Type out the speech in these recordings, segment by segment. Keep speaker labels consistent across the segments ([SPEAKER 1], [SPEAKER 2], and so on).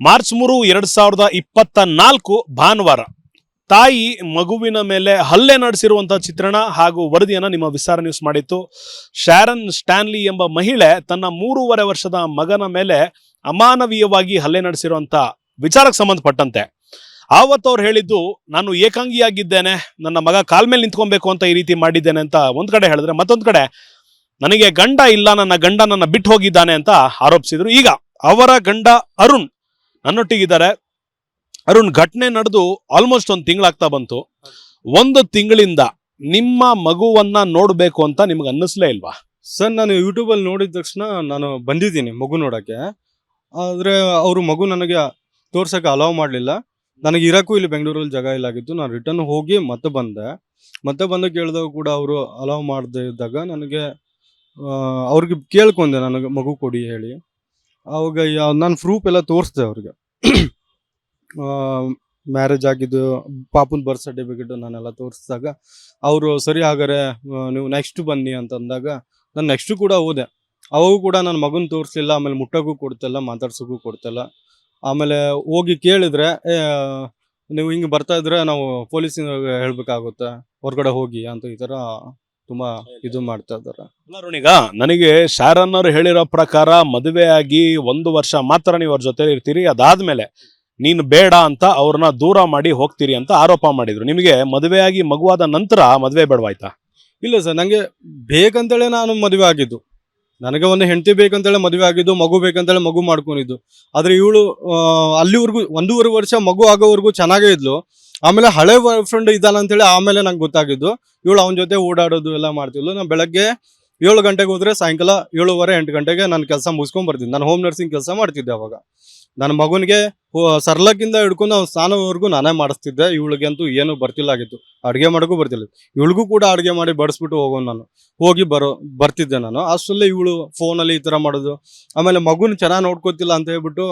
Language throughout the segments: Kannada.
[SPEAKER 1] ಮಾರ್ಚ್ ಮೂರು, ಎರಡ್ ಸಾವಿರದ ಇಪ್ಪತ್ತ ನಾಲ್ಕು ಭಾನುವಾರ. ತಾಯಿ ಮಗುವಿನ ಮೇಲೆ ಹಲ್ಲೆ ನಡೆಸಿರುವಂತಹ ಚಿತ್ರಣ ಹಾಗೂ ವರದಿಯನ್ನು ನಿಮ್ಮ ವಿಸ್ತಾರ ನ್ಯೂಸ್ ಮಾಡಿತ್ತು. ಶಾರನ್ ಸ್ಟ್ಯಾನ್ಲಿ ಎಂಬ ಮಹಿಳೆ ತನ್ನ ಮೂರುವರೆ ವರ್ಷದ ಮಗನ ಮೇಲೆ ಅಮಾನವೀಯವಾಗಿ ಹಲ್ಲೆ ನಡೆಸಿರುವಂತ ವಿಚಾರಕ್ಕೆ ಸಂಬಂಧಪಟ್ಟಂತೆ. ಆವತ್ತು ಅವ್ರು ಹೇಳಿದ್ದು, ನಾನು ಏಕಾಂಗಿಯಾಗಿದ್ದೇನೆ. ನನ್ನ ಮಗ ಕಾಲ್ ಮೇಲೆ ನಿಂತ್ಕೊಬೇಕು ಅಂತ ಈ ರೀತಿ ಮಾಡಿದ್ದೇನೆ ಅಂತ ಒಂದ್ ಕಡೆ ಹೇಳಿದ್ರೆ ಮತ್ತೊಂದ್ ಕಡೆ, ನನಗೆ ಗಂಡ ಇಲ್ಲ, ನನ್ನ ಗಂಡ ನನ್ನ ಬಿಟ್ಟು ಹೋಗಿದ್ದಾನೆ ಅಂತ ಆರೋಪಿಸಿದ್ರು. ಈಗ ಅವರ ಗಂಡ ಅರುಣ್ ನನ್ನೊಟ್ಟಿಗಿದ್ದಾರೆ. ಅರುಣ್, ಘಟನೆ ನಡೆದು ಆಲ್ಮೋಸ್ಟ್ ಒಂದು ತಿಂಗಳಾಗ್ತಾ ಬಂತು. ಒಂದು ತಿಂಗಳಿಂದ ನಿಮ್ಮ ಮಗುವನ್ನ ನೋಡಬೇಕು ಅಂತ ನಿಮ್ಗೆ ಅನ್ನಿಸ್ಲೇ ಇಲ್ವಾ?
[SPEAKER 2] ಸರ್, ನಾನು ಯೂಟ್ಯೂಬಲ್ಲಿ ನೋಡಿದ ತಕ್ಷಣ ನಾನು ಬಂದಿದ್ದೀನಿ ಮಗು ನೋಡೋಕ್ಕೆ ಆದರೆ ಅವರು ಮಗು ನನಗೆ ತೋರ್ಸೋಕ್ಕೆ ಅಲೌ ಮಾಡಲಿಲ್ಲ. ನನಗೆ ಇರೋಕ್ಕೂ ಇಲ್ಲಿ ಬೆಂಗಳೂರಲ್ಲಿ ಜಾಗ ಇಲ್ಲ ಆಗಿತ್ತು. ನಾನು ರಿಟರ್ನ್ ಹೋಗಿ ಮತ್ತೆ ಬಂದೆ. ಮತ್ತೆ ಬಂದು ಕೇಳಿದಾಗ ಕೂಡ ಅವರು ಅಲೌ ಮಾಡದೇ ಇದ್ದಾಗ ನನಗೆ ಅವ್ರಿಗೆ ಕೇಳ್ಕೊಂಡೆ ನನಗೆ ಮಗು ಕೊಡಿ ಹೇಳಿ. ಅವಾಗ ನಾನು ಪ್ರೂಫ್ ಎಲ್ಲ ತೋರಿಸ್ದೆ ಅವ್ರಿಗೆ. ಮ್ಯಾರೇಜ್ ಆಗಿದ್ದು, ಪಾಪನ ಬರ್ತ್ ಸರ್ಟಿಫಿಕೇಟ್ ನಾನೆಲ್ಲ ತೋರಿಸಿದಾಗ, ಅವರು ಸರಿ ಹಾಗಾದ್ರೆ ನೀವು ನೆಕ್ಸ್ಟ್ ಬನ್ನಿ ಅಂತಂದಾಗ, ನಾನು ನೆಕ್ಸ್ಟು ಕೂಡ ಹೋದೆ. ಅವಾಗೂ ಕೂಡ ನನ್ನ ಮಗನ ತೋರಿಸ್ಲಿಲ್ಲ, ಆಮೇಲೆ ಮುಟ್ಟಕ್ಕೂ ಕೊಡ್ತಿಲ್ಲ ಮಾತಾಡ್ಸೋಕ್ಕೂ ಕೊಡ್ತಿಲ್ಲ. ಆಮೇಲೆ ಹೋಗಿ ಕೇಳಿದ್ರೆ ನೀವು ಹಿಂಗೆ ಬರ್ತಾ ಇದ್ರೆ ನಾವು ಪೊಲೀಸಿನ ಹೇಳ್ಬೇಕಾಗುತ್ತೆ, ಹೊರಗಡೆ ಹೋಗಿ ಅಂತ ಈ ಥರ ತುಂಬ ಇದು ಮಾಡ್ತಾ ಇದ್ದಾರೆ.
[SPEAKER 1] ಈಗ ನನಗೆ ಶಾರನ್ ಅವ್ರು ಹೇಳಿರೋ ಪ್ರಕಾರ ಮದುವೆ ಆಗಿ ಒಂದು ವರ್ಷ ಮಾತ್ರ ನೀವು ಅವ್ರ ಜೊತೆ ಇರ್ತೀರಿ ಅದಾದ್ಮೇಲೆ ನೀನು ಬೇಡ ಅಂತ ಅವ್ರನ್ನ ದೂರ ಮಾಡಿ ಹೋಗ್ತೀರಿ ಅಂತ ಆರೋಪ ಮಾಡಿದ್ರು. ನಿಮಗೆ ಮದುವೆಯಾಗಿ ಮಗುವಾದ ನಂತರ ಮದುವೆ ಬೇಡವಾಯ್ತಾ?
[SPEAKER 2] ಇಲ್ಲ ಸರ್ ನನಗೆ ಬೇಕಂತೇಳಿ ನಾನು ಮದುವೆ ಆಗಿದ್ದು. ನನಗೆ ಒಂದು ಹೆಂಡತಿ ಬೇಕಂತೇಳಿ ಮದುವೆ ಆಗಿದ್ದು ಮಗು ಬೇಕಂತೇಳಿ ಮಗು ಮಾಡ್ಕೊಂಡಿದ್ದು. ಆದ್ರೆ ಇವಳು ಅಲ್ಲಿವರೆಗೂ ಒಂದೂವರೆ ವರ್ಷ ಮಗು ಆಗೋವರೆಗೂ ಚೆನ್ನಾಗೇ ಇದ್ಲು. ಆಮೇಲೆ ಹಳೆ ಫ್ರೆಂಡ್ ಇದ್ದಾನ ಅಂತೇಳಿ ಆಮೇಲೆ ನಂಗೆ ಗೊತ್ತಾಗಿದ್ದು. ಇವಳು ಅವನ ಜೊತೆ ಓಡಾಡೋದು ಎಲ್ಲ ಮಾಡ್ತಿದ್ಲು. ನಾನು ಬೆಳಗ್ಗೆ ಏಳು ಗಂಟೆಗೆ ಹೋದ್ರೆ ಸಾಯಂಕಾಲ ಏಳುವರೆ ಎಂಟು ಗಂಟೆಗೆ ನಾನು ಕೆಲಸ ಮುಗಿಸ್ಕೊಂಡ್ ಬರ್ತಿದ್ದೆ. ನಾನು ಹೋಮ್ ನರ್ಸಿಂಗ್ ಕೆಲಸ ಮಾಡ್ತಿದ್ದೆ ಅವಾಗ. ನನ್ನ ಮಗನಿಗೆ ಸರ್ಲಕ್ಕಿಂದ ಹಿಡ್ಕೊಂಡು ಅವ್ನು ಸ್ನಾನವರೆಗೂ ನಾನೇ ಮಾಡಿಸ್ತಿದ್ದೆ. ಇವಳಿಗೆ ಅಂತೂ ಏನು ಬರ್ತಿಲ್ಲ ಆಗಿತ್ತು. ಅಡುಗೆ ಮಾಡೋಕ್ಕೂ ಬರ್ತಿಲ್ಲ. ಇವಳಿಗೂ ಕೂಡ ಅಡುಗೆ ಮಾಡಿ ಬಡಿಸ್ಬಿಟ್ಟು ಹೋಗೋನು ನಾನು. ಹೋಗಿ ಬರೋ ಬರ್ತಿದ್ದೆ ನಾನು. ಅಷ್ಟರಲ್ಲೇ ಇವಳು ಫೋನಲ್ಲಿ ಈ ಥರ ಮಾಡೋದು. ಆಮೇಲೆ ಮಗುನ ಚೆನ್ನಾಗಿ ನೋಡ್ಕೋತಿಲ್ಲ ಅಂತ ಹೇಳ್ಬಿಟ್ಟು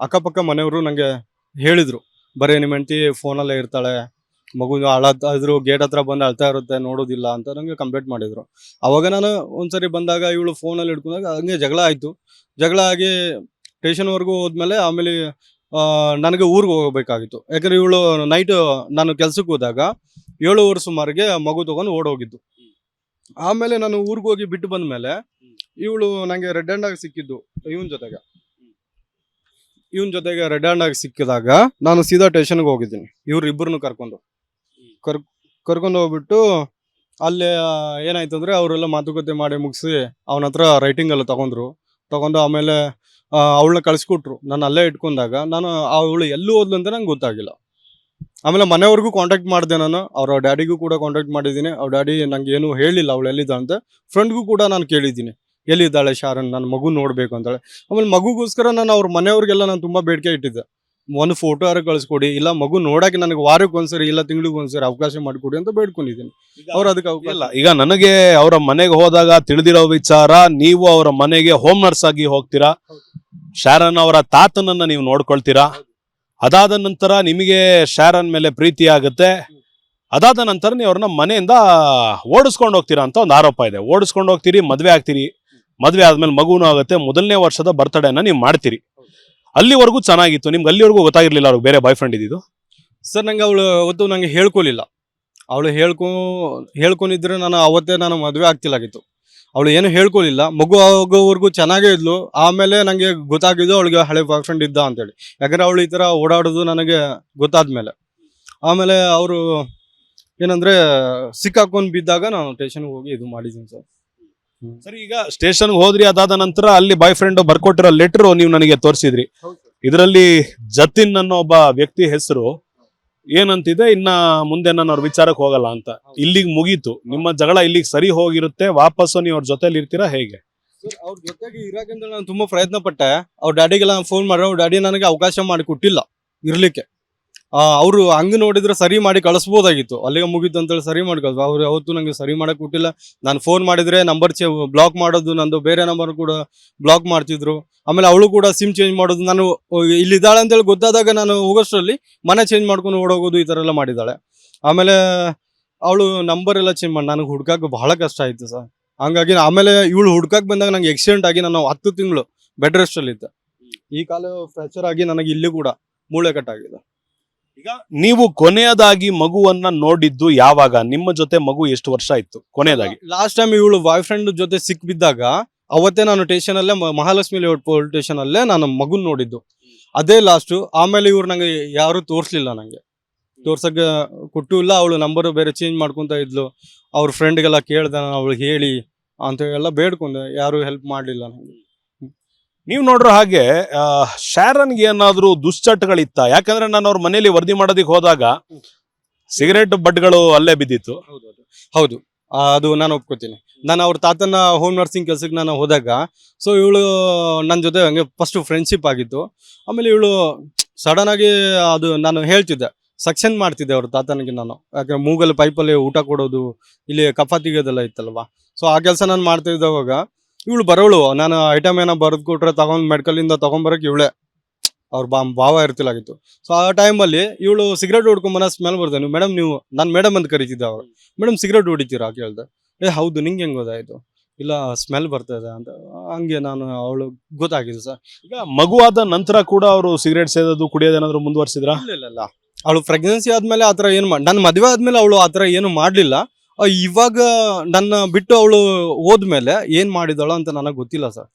[SPEAKER 2] ಅಕ್ಕಪಕ್ಕ ಮನೆಯವರು ನನಗೆ ಹೇಳಿದರು. ಬರೀ ನಿಮ್ಮ ಹೆಂಡತಿ ಫೋನಲ್ಲೇ ಇರ್ತಾಳೆ ಮಗು ಇದ್ರು ಗೇಟ್ ಹತ್ರ ಬಂದು ಅಳ್ತಾ ಇರುತ್ತೆ ನೋಡೋದಿಲ್ಲ ಅಂತ ನನಗೆ ಕಂಪ್ಲೇಂಟ್ ಮಾಡಿದ್ರು. ಅವಾಗ ನಾನು ಒಂದ್ಸರಿ ಬಂದಾಗ ಇವಳು ಫೋನಲ್ಲಿ ಹಿಡ್ಕೊಂಡಾಗ ಹಂಗೆ ಜಗಳ ಆಯಿತು. ಜಗಳ ಆಗಿ ಸ್ಟೇಷನ್ವರೆಗೂ ಹೋದ್ಮೇಲೆ ಆಮೇಲೆ ನನಗೆ ಊರಿಗೆ ಹೋಗಬೇಕಾಗಿತ್ತು. ಯಾಕಂದ್ರೆ ಇವಳು ನೈಟ್ ನಾನು ಕೆಲ್ಸಕ್ಕೆ ಹೋದಾಗ ಏಳುವರೆ ಸುಮಾರಿಗೆ ಮಗು ತಗೊಂಡು ಓಡೋಗಿದ್ದು. ಆಮೇಲೆ ನಾನು ಊರಿಗೆ ಹೋಗಿ ಬಿಟ್ಟು ಬಂದ ಮೇಲೆ ಇವಳು ನನಗೆ ರೆಡ್ ಹ್ಯಾಂಡ್ ಆಗಿ ಸಿಕ್ಕಿದ್ದು ಇವನ್ ಜೊತೆಗೆ. ಇವನ್ ಜೊತೆಗೆ ರೆಡ್ ಹ್ಯಾಂಡ್ ಆಗಿ ಸಿಕ್ಕಿದಾಗ ನಾನು ಸೀದಾ ಟೇಷನ್ಗೆ ಹೋಗಿದ್ದೀನಿ. ಇವ್ರು ಇಬ್ಬರನ್ನು ಕರ್ಕೊಂಡು. ಕರ್, ಕರ್ಕೊಂಡು ಹೋಗ್ಬಿಟ್ಟು ಅಲ್ಲಿ ಏನಾಯ್ತು ಅಂದ್ರೆ ಅವರೆಲ್ಲ ಮಾತುಕತೆ ಮಾಡಿ ಮುಗಿಸಿ ಅವನ ಹತ್ರ ರೈಟಿಂಗ್ ಎಲ್ಲ ತಗೊಂಡ್ರು. ತಗೊಂಡು ಆಮೇಲೆ ಅವಳನ್ನ ಕಳಿಸ್ಕೊಟ್ರು. ನಾನು ಅಲ್ಲೇ ಇಟ್ಕೊಂಡಾಗ ನಾನು ಅವಳು ಎಲ್ಲೂ ಹೋದ್ಲು ಅಂತ ನಂಗೆ ಗೊತ್ತಾಗಿಲ್ಲ. ಆಮೇಲೆ ಮನೆಯವ್ರಿಗೂ ಕಾಂಟ್ಯಾಕ್ಟ್ ಮಾಡಿದೆ ನಾನು. ಅವ್ರ ಡ್ಯಾಡಿಗೂ ಕೂಡ ಕಾಂಟ್ಯಾಕ್ಟ್ ಮಾಡಿದ್ದೀನಿ. ಅವ್ರ ಡ್ಯಾಡಿ ನಂಗೆ ಏನು ಹೇಳಿಲ್ಲ ಅವಳು ಎಲ್ಲಿದ್ದ ಅಂತ. ಫ್ರೆಂಡ್ಗೂ ಕೂಡ ನಾನು ಕೇಳಿದ್ದೀನಿ. ಎಲ್ಲಿದ್ದಾಳೆ ಶಾರನ್? ನನ್ನ ಮಗು ನೋಡಬೇಕು ಅಂತಾಳೆ. ಆಮೇಲೆ ಮಗುಗೋಸ್ಕರ ನಾನು ಅವ್ರ ಮನೆಯವ್ರಿಗೆಲ್ಲ ನಾನು ತುಂಬ ಬೇಡಿಕೆ ಇಟ್ಟಿದ್ದೆ. ಒಂದು ಫೋಟೋ ಯಾರು ಕಳಿಸ್ಕೊಡಿ ಇಲ್ಲ ಮಗು ನೋಡಕ್ಕೆ ನನಗೆ ವಾರಕ್ಕೆ ಒಂದ್ಸರಿ ಇಲ್ಲ ತಿಂಗಳಿಗೆ ಒಂದ್ಸರಿ ಅವಕಾಶ ಮಾಡಿಕೊಡಿ ಅಂತ ಬೇಡ್ಕೊಂಡಿದ್ದೀನಿ. ಅವ್ರು ಅದಕ್ಕೆ ಅವಕಾಶ
[SPEAKER 1] ಇಲ್ಲ ಈಗ ನನಗೆ ಅವರ ಮನೆಗೆ ಹೋದಾಗ ತಿಳಿದಿರೋ ವಿಚಾರ ನೀವು ಅವರ ಮನೆಗೆ ಹೋಮ್ ನರ್ಸ್ ಆಗಿ ಹೋಗ್ತೀರಾ? ಶಾರನ್ ಅವರ ತಾತನನ್ನ ನೀವು ನೋಡ್ಕೊಳ್ತೀರಾ? ಅದಾದ ನಂತರ ನಿಮಗೆ ಶಾರನ್ ಮೇಲೆ ಪ್ರೀತಿ ಆಗುತ್ತೆ. ಅದಾದ ನಂತರ ನೀವು ಅವ್ರನ್ನ ಮನೆಯಿಂದ ಓಡಿಸ್ಕೊಂಡು ಹೋಗ್ತೀರಾ ಅಂತ ಒಂದು ಆರೋಪ ಇದೆ. ಓಡಿಸ್ಕೊಂಡು ಹೋಗ್ತೀರಿ ಮದುವೆ ಆಗ್ತೀರಿ. ಮದ್ವೆ ಆದ್ಮೇಲೆ ಮಗುನೂ ಆಗುತ್ತೆ, ಮೊದಲನೇ ವರ್ಷದ ಬರ್ತಡೇನ ನೀವು ಮಾಡ್ತೀರಿ. ಅಲ್ಲಿವರೆಗೂ ಚೆನ್ನಾಗಿತ್ತು, ನಿಮ್ಗೆ ಅಲ್ಲಿವರೆಗೂ ಗೊತ್ತಾಗಿರ್ಲಿಲ್ಲ ಅವ್ರಿಗೆ ಬೇರೆ ಬಾಯ್ ಫ್ರೆಂಡ್ ಇದ್ದಿದ್ದು?
[SPEAKER 2] ಸರ್, ನಂಗೆ ಅವಳು ಅವತ್ತು ನಂಗೆ ಹೇಳ್ಕೊಲಿಲ್ಲ. ಅವಳು ಹೇಳ್ಕೊ ಹೇಳ್ಕೊಂಡಿದ್ರೆ ನಾನು ಅವತ್ತೇ ನಾನು ಮದುವೆ ಆಗ್ತಿಲ್ಲಾಗಿತ್ತು. ಅವಳು ಏನು ಹೇಳ್ಕೊಲಿಲ್ಲ. ಮಗು ಆಗೋವರೆಗೂ ಚೆನ್ನಾಗೇ ಇದ್ಲು. ಆಮೇಲೆ ನನಗೆ ಗೊತ್ತಾಗಿದ್ದು ಅವಳಿಗೆ ಹಳೆ ಬಾಯ್ ಫ್ರೆಂಡ್ ಇದ್ದ ಅಂತೇಳಿ. ಯಾಕಂದ್ರೆ ಅವಳು ಈ ಥರ ಓಡಾಡೋದು ನನಗೆ ಗೊತ್ತಾದ್ಮೇಲೆ. ಆಮೇಲೆ ಅವರು ಏನಂದ್ರೆ ಸಿಕ್ಕಾಕೊಂಡು ಬಿದ್ದಾಗ ನಾನು ಟೇಷನ್ಗೆ ಹೋಗಿ ಇದು ಮಾಡಿದ್ದೀನಿ ಸರ್.
[SPEAKER 1] ಸರಿ ಈಗ ಸ್ಟೇಷನ್ ಹೋದ್ರಿ ಅದಾದ ನಂತರ ಅಲ್ಲಿ ಬಾಯ್ ಫ್ರೆಂಡ್ ಬರ್ಕೊಟ್ಟಿರೋ ಲೆಟರ್ ನೀವು ನನಗೆ ತೋರಿಸಿದ್ರಿ. ಇದರಲ್ಲಿ ಜತಿನ್ ಅನ್ನೋ ಒಬ್ಬ ವ್ಯಕ್ತಿ ಹೆಸರು ಏನಂತಿದೆ ಇನ್ನ ಮುಂದೆ ನಾನು ಅವ್ರ ವಿಚಾರಕ್ಕೆ ಹೋಗಲ್ಲ ಅಂತ. ಇಲ್ಲಿಗೆ ಮುಗೀತು. ನಿಮ್ಮ ಜಗಳ ಇಲ್ಲಿಗೆ ಸರಿ ಹೋಗಿರುತ್ತೆ ವಾಪಸ್ಸು ನೀವು ಅವ್ರ ಜೊತೆಲಿ ಇರ್ತೀರಾ ಹೇಗೆ?
[SPEAKER 2] ಅವ್ರ ಜೊತೆಗೆ ಇರಾಕಂತ ನಾನು ತುಂಬಾ ಪ್ರಯತ್ನ ಪಟ್ಟೆ ಅವ್ರ ಡ್ಯಾಡಿಗೆಲ್ಲ ಫೋನ್ ಮಾಡ್ರೆ ಅವ್ರ ಡ್ಯಾಡಿ ನನಗೆ ಅವಕಾಶ ಮಾಡಿ ಕೊಟ್ಟಿಲ್ಲ ಇರ್ಲಿಕ್ಕೆ. ಅವರು ಹಂಗೆ ನೋಡಿದ್ರೆ ಸರಿ ಮಾಡಿ ಕಳಿಸ್ಬೋದಾಗಿತ್ತು. ಅಲ್ಲಿಗೆ ಮುಗಿತು ಅಂತೇಳಿ ಸರಿ ಮಾಡಿ ಅವ್ರು ಯಾವತ್ತು ನಂಗೆ ಸರಿ ಮಾಡಕ್ ಕೊಟ್ಟಿಲ್ಲ. ನಾನು ಫೋನ್ ಮಾಡಿದ್ರೆ ನಂಬರ್ ಚೇ ಬ್ಲಾಕ್ ಮಾಡೋದು, ನಂದು ಬೇರೆ ನಂಬರ್ ಕೂಡ ಬ್ಲಾಕ್ ಮಾಡ್ತಿದ್ರು. ಆಮೇಲೆ ಅವಳು ಕೂಡ ಸಿಮ್ ಚೇಂಜ್ ಮಾಡೋದು, ನಾನು ಇಲ್ಲಿದ್ದಾಳೆ ಅಂತೇಳಿ ಗೊತ್ತಾದಾಗ ನಾನು ಹೋಗೋಷ್ಟರಲ್ಲಿ ಮನೆ ಚೇಂಜ್ ಮಾಡ್ಕೊಂಡು ಓಡೋಗೋದು ಈ ಥರ ಎಲ್ಲ ಮಾಡಿದ್ದಾಳೆ. ಆಮೇಲೆ ಅವಳು ನಂಬರ್ ಎಲ್ಲ ಚೇಂಜ್ ಮಾಡಿ, ನನಗೆ ಹುಡ್ಕಕ್ಕೆ ಬಹಳ ಕಷ್ಟ ಆಯಿತು ಸರ್. ಹಂಗಾಗಿ ಆಮೇಲೆ ಇವಳು ಹುಡ್ಕಕ್ ಬಂದಾಗ ನಂಗೆ ಎಕ್ಸಿಡೆಂಟ್ ಆಗಿ ನಾನು ಹತ್ತು ತಿಂಗಳು ಬೆಡ್ ರೆಸ್ಟ್ ಅಲ್ಲಿ ಇದ್ದೆ ಈ ಕಾಲು ಫ್ರ್ಯಾಕ್ಚರ್ ಆಗಿ ನನಗೆ ಇಲ್ಲಿ ಕೂಡ ಮೂಳೆ ಕಟ್ಟಾಗಿದೆ
[SPEAKER 1] ಈಗ ನೀವು ಕೊನೆಯದಾಗಿ ಮಗುವನ್ನ ನೋಡಿದ್ದು ಯಾವಾಗ? ನಿಮ್ಮ ಜೊತೆ ಮಗು ಎಷ್ಟು ವರ್ಷ ಇತ್ತು ಕೊನೆಯದಾಗಿ.
[SPEAKER 2] ಲಾಸ್ಟ್ ಟೈಮ್ ಇವಳು ಬಾಯ್ ಫ್ರೆಂಡ್ ಜೊತೆ ಸಿಕ್ ಬಿದ್ದಾಗ, ಅವತ್ತೇ ನಾನು ಟೇಷನ್ ಅಲ್ಲೇ ಮಹಾಲಕ್ಷ್ಮಿ ಲೇಔಟ್ ಪೊಲೀಸ್ ಸ್ಟೇಷನ್ ಅಲ್ಲೇ ನಾನು ಮಗುನ್ ನೋಡಿದ್ದು. ಅದೇ ಲಾಸ್ಟ್ ಆಮೇಲೆ ಇವ್ರು ನಂಗೆ ಯಾರು ತೋರಿಸ್ಲಿಲ್ಲ ನಂಗೆ. ತೋರ್ಸಕ್ಕೆ ಕೊಟ್ಟು ಇಲ್ಲ, ಅವಳು ನಂಬರ್ ಬೇರೆ ಚೇಂಜ್ ಮಾಡ್ಕೊಂತ ಇದ್ಲು. ಅವ್ರ ಫ್ರೆಂಡ್ಗೆಲ್ಲ ಕೇಳ್ದೆ ನಾನು ಅವಳು ಹೇಳಿ ಅಂತ ಎಲ್ಲ ಬೇಡ್ಕೊಂಡೆ, ಯಾರು ಹೆಲ್ಪ್ ಮಾಡ್ಲಿಲ್ಲ ನಂಗೆ.
[SPEAKER 1] ನೀವು ನೋಡ್ರ ಹಾಗೆ ಶಾರನ್ಗೆ ಏನಾದ್ರೂ ದುಶ್ಚಟಗಳಿತ್ತ? ಯಾಕಂದ್ರೆ ನಾನು ಅವ್ರ ಮನೇಲಿ ವರದಿ ಮಾಡೋದಕ್ಕೆ ಹೋದಾಗ ಸಿಗರೇಟ್ ಬಡ್ಗಳು ಅಲ್ಲೇ ಬಿದ್ದಿತ್ತು.
[SPEAKER 2] ಹೌದು. ಅದು ನಾನು ಒಪ್ಕೋತೀನಿ. ನಾನು ಅವ್ರ ತಾತನ ಹೋಮ್ ನರ್ಸಿಂಗ್ ಕೆಲ್ಸಕ್ಕೆ ನಾನು ಹೋದಾಗ ಸೊ ಇವಳು ನನ್ನ ಜೊತೆ ಹಂಗೆ ಫಸ್ಟ್ ಫ್ರೆಂಡ್ಶಿಪ್ ಆಗಿತ್ತು. ಆಮೇಲೆ ಇವಳು ಸಡನ್ ಆಗಿ ಅದು ನಾನು ಹೇಳ್ತಿದ್ದೆ ಸಕ್ಷನ್ ಮಾಡ್ತಿದ್ದೆ ಅವ್ರ ತಾತನಿಗೆ ನಾನು. ಯಾಕಂದ್ರೆ ಮೂಗಲ್ಲಿ ಪೈಪಲ್ಲಿ ಊಟ ಕೊಡೋದು, ಇಲ್ಲಿ ಕಫ ತೆಗಿಯೋದೆಲ್ಲ ಇತ್ತಲ್ವಾ? ಸೊ ಆ ಕೆಲಸ ನಾನು ಮಾಡ್ತಾ ಇದ್ದವಾಗ ಇವಳು ಬರೋಳು. ನಾನು ಐಟಮ್ ಏನೋ ಬರೆದು ಕೊಟ್ರೆ ತಗೊಂಡ್ ಮೆಡಿಕಲಿಂದ ತಗೊಂಬರಕ್ಕೆ ಇವಳೆ. ಅವ್ರ ಬಾ ಭಾವ ಇರ್ತಿಲ್ಲಾಗಿತ್ತು ಸೊ ಆ ಟೈಮಲ್ಲಿ ಇವಳು ಸಿಗರೇಟ್ ಹೊಡ್ಕೊಂಬನ ಸ್ಮೆಲ್ ಬರ್ತದೆ ನೀವು ಮೇಡಮ್ ನೀವು ನಾನು ಮೇಡಮ್ ಅಂತ ಕರಿತಿದ್ದೆ ಅವ್ರು. ಮೇಡಮ್ ಸಿಗರೇಟ್ ಹೊಡಿತೀರಾ? ಕೇಳ್ದೆ. ಏ ಹೌದು ನಿಂಗೆ ಹೆಂಗ್ ಗೊತ್ತಾಯ್ತು? ಇಲ್ಲ ಸ್ಮೆಲ್ ಬರ್ತದೆ ಅಂತ. ಹಂಗೆ ನಾನು ಅವಳು ಗೊತ್ತಾಗಿದೆ ಸರ್.
[SPEAKER 1] ಈಗ ಮಗು ಆದ ನಂತರ ಕೂಡ ಅವರು ಸಿಗರೇಟ್ ಸೇದೋದು ಕುಡಿಯೋದೇನಾದ್ರು ಮುಂದುವರಿಸಿದ್ರ?
[SPEAKER 2] ಇಲ್ಲ ಇಲ್ಲ ಇಲ್ಲ. ಅವಳು ಪ್ರೆಗ್ನೆನ್ಸಿ ಆದ್ಮೇಲೆ ಆ ಥರ ಏನು ಮಾಡಿ ನನ್ನ ಮದುವೆ ಆದ್ಮೇಲೆ ಅವಳು ಆ ಥರ ಏನು ಮಾಡಲಿಲ್ಲ. ಇವಾಗ ನನ್ನ ಬಿಟ್ಟು ಅವಳು ಹೋದ್ಮೇಲೆ ಏನ್ ಮಾಡಿದಳು ಅಂತ ನನಗೆ ಗೊತ್ತಿಲ್ಲ ಸರ್.